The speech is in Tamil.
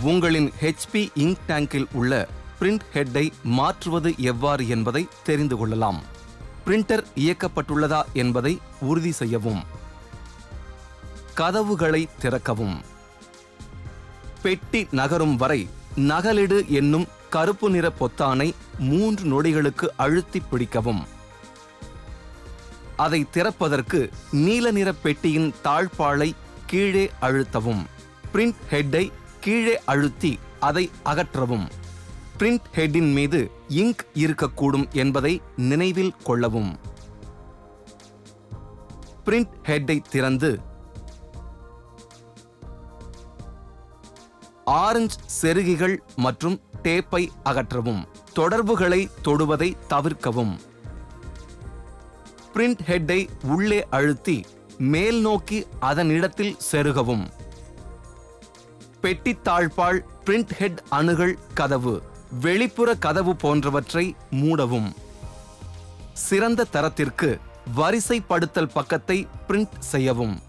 உங்களின் ஹெச்பி இங்க் டேங்கில் உள்ள பிரிண்ட் ஹெட்டை மாற்றுவது எவ்வாறு என்பதை தெரிந்து கொள்ளலாம். பிரிண்டர் இயக்கப்பட்டுள்ளதா என்பதை உறுதி செய்யவும். கதவுகளை திறக்கவும். பெட்டி நகரும் வரை நகலிடு என்னும் கருப்பு நிற பொத்தானை மூன்று நொடிகளுக்கு அழுத்தி பிடிக்கவும். அதை திறப்பதற்கு நீல நிற பெட்டியின் தாழ்பாலை கீழே அழுத்தவும். பிரிண்ட் ஹெட்டை கீழே அழுத்தி அதை அகற்றவும். பிரிண்ட் ஹெட்டின் மீது இங்க் இருக்கக்கூடும் என்பதை நினைவில் கொள்ளவும். பிரிண்ட் ஹெட்டை திறந்து ஆரஞ்சு செருகிகள் மற்றும் டேப்பை அகற்றவும். தொடர்புகளை தொடுவதை தவிர்க்கவும். பிரிண்ட் ஹெட்டை உள்ளே அழுத்தி மேல் நோக்கி அதன் இடத்தில் செருகவும். பெட்டி தாழ்பாள் பிரிண்ட் ஹெட் அணுகல் கதவு வெளிப்புற கதவு போன்றவற்றை மூடவும். சிறந்த தரத்திற்கு வரிசைப்படுத்தல் பக்கத்தை பிரிண்ட் செய்யவும்.